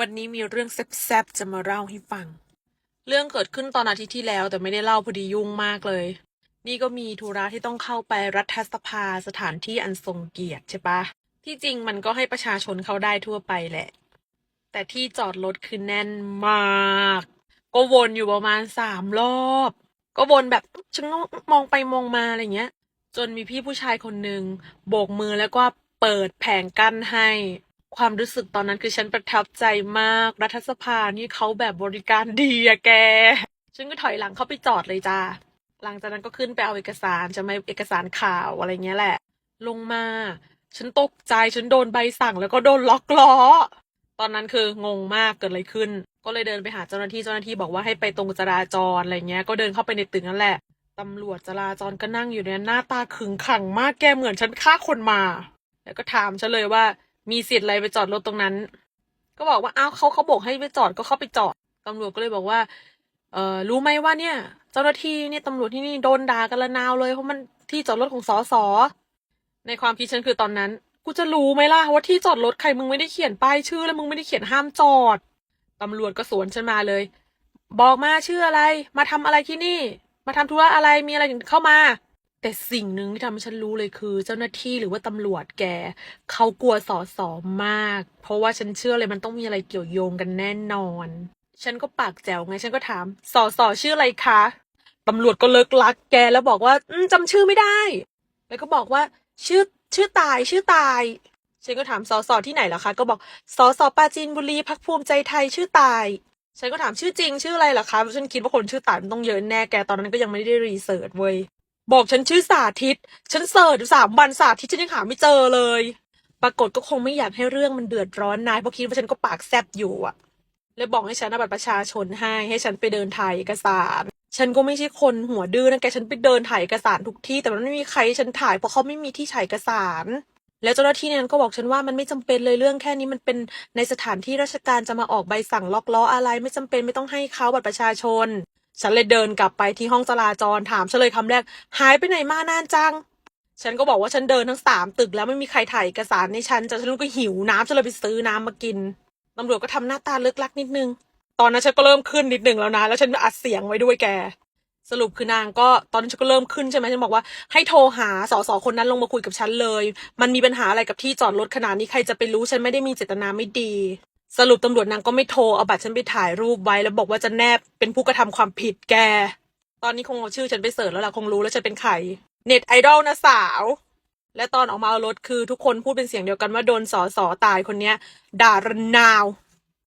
วันนี้มีเรื่องแซ่บๆ จะมาเล่าให้ฟัง เรื่องเกิดขึ้นตอนอาทิตย์ที่แล้วแต่ไม่ได้เล่าพอดียุ่งมากเลย นี่ก็มีธุระที่ต้องเข้าไปรัฐสภาสถานที่อันทรงเกียรติใช่ปะ ที่จริงมันก็ให้ประชาชนเข้าได้ทั่วไปแหละ แต่ที่จอดรถคือแน่นมาก ก็วนอยู่ประมาณสามรอบ ก็วนแบบฉันก็มองไปมองมาอะไรเงี้ย จนมีพี่ผู้ชายคนหนึ่งโบกมือแล้วก็เปิดแผงกั้นให้ ความรู้สึกตอนนั้นคือฉันประทับใจมาก รัฐสภานี่เขาแบบบริการดีอะแก ฉันก็ถอยหลังเข้าไปจอดเลยจ้า หลังจากนั้นก็ขึ้นไปเอาเอกสารจะไม่เอกสารข่าวอะไรเงี้ยแหละ ลงมา ฉันตกใจฉันโดนใบสั่งแล้วก็โดนล็อกล้อ ตอนนั้นคืองงมากเกิดอะไรขึ้น ก็เลยเดินไปหาเจ้าหน้าที่เจ้าหน้าที่บอกว่าให้ไปตรงจราจรอะไรเงี้ย ก็เดินเข้าไปในตึกนั่นแหละตำรวจจราจรก็นั่งอยู่เนี่ยหน้าตาขึงขังมากแกเหมือนฉันฆ่าคนมา แล้วก็ถามฉันเลยว่า มีสิทธิ์อะไรไปจอดรถตรงนั้น ก็บอกว่าอ้าวเขาเขาบอกให้ไปจอดก็เข้าไปจอดตำรวจก็เลยบอกว่า เออรู้ไหมว่าเนี่ย เจ้าหน้าที่เนี่ยตำรวจที่นี่โดนด่ากันละนาวเลยเพราะมันที่จอดรถของสอสอในความคิดฉันคือตอนนั้น กูจะรู้ไหมล่ะว่าที่จอดรถใครมึงไม่ได้เขียนป้ายชื่อ แล้วมึงไม่ได้เขียนห้ามจอดตำรวจก็สวนฉันมาเลย บอกมาชื่ออะไร มาทำอะไรที่นี่ มาทำธุระอะไรมีอะไรถึงเข้ามา แต่สิ่งหนึ่งที่ทำให้ฉันรู้เลยคือ เจ้าหน้าที่หรือว่าตำรวจแกเขากลัวสอสอมาก เพราะว่าฉันเชื่อเลยมันต้องมีอะไรเกี่ยวโยงกันแน่นอน ฉันก็ปากแจ๋วไง ฉันก็ถามสอสอชื่ออะไรคะตำรวจก็เลิกลักแกแล้วบอกว่าจำชื่อไม่ได้ แล้วก็บอกว่าชื่อชื่อตายชื่อตาย ฉันก็ถามสอสอที่ไหนเหรอคะ ก็บอกสอสอปราจีนบุรีพักภูมิใจไทยชื่อตายฉันก็ถามชื่อจริงชื่ออะไรเหรอคะฉันคิดว่าคนชื่อตายมันต้องเยอะแน่แกตอนนั้นก็ยังไม่ได้รีเสิร์ชเว้ย บอกฉันชื่อสาธิต ฉันเสิร์ชอยู่สามวันสาธิตฉันยังหาไม่เจอเลย ปรากฏก็คงไม่อยากให้เรื่องมันเดือดร้อนนายเพราะคิดว่าฉันก็ปากแซบอยู่อะเลยบอกให้ฉันเอาบัตรประชาชนให้ให้ฉันไปเดินถ่ายเอกสาร ฉันก็ไม่ใช่คนหัวดื้อนะแกฉันไปเดินถ่ายเอกสารทุกที่ แต่มันไม่มีใครให้ฉันถ่ายเพราะเขาไม่มีที่ถ่ายเอกสาร แล้วเจ้าหน้าที่นั้นก็บอกฉันว่ามันไม่จำเป็นเลยเรื่องแค่นี้มันเป็นในสถานที่ราชการจะมาออกใบสั่งล็อกล้ออะไร ไม่จำเป็นไม่ต้องให้เขาบัตรประชาชน ฉันเลยเดินกลับไปที่ห้องจราจรถามฉันเลยคำแรก หายไปไหนมานานจัง ฉันก็บอกว่าฉันเดินทั้งสามตึกแล้วไม่มีใครถ่ายเอกสารในฉันจะฉันก็หิวน้ำฉันเลยไปซื้อน้ำมากินตำรวจก็ทำหน้าตาเลิกลักนิดนึง ตอนนั้นฉันก็เริ่มขึ้นนิดนึงแล้วนะ แล้วฉันอัดเสียงไว้ด้วยแก สรุปคือนางก็ตอนนั้นฉันก็เริ่มขึ้นใช่ไหมฉันบอกว่าให้โทรหาสสคนนั้นลงมาคุยกับฉันเลย มันมีปัญหาอะไรกับที่จอดรถขนาดนี้ใครจะไปรู้ฉันไม่ได้มีเจตนาไม่ดี สรุปตำรวจนางก็ไม่โทรเอาบัตรฉันไปถ่ายรูปไว้แล้วบอกว่าจะแนบเป็นผู้กระทำความผิดแก ตอนนี้คงเอาชื่อฉันไปเสิร์ชแล้วล่ะคงรู้แล้วฉันเป็นใครเน็ตไอดอลนะสาว และตอนออกมาเอารถคือทุกคนพูดเป็นเสียงเดียวกันว่าโดนสอสอตายคนเนี้ยด่าระนาว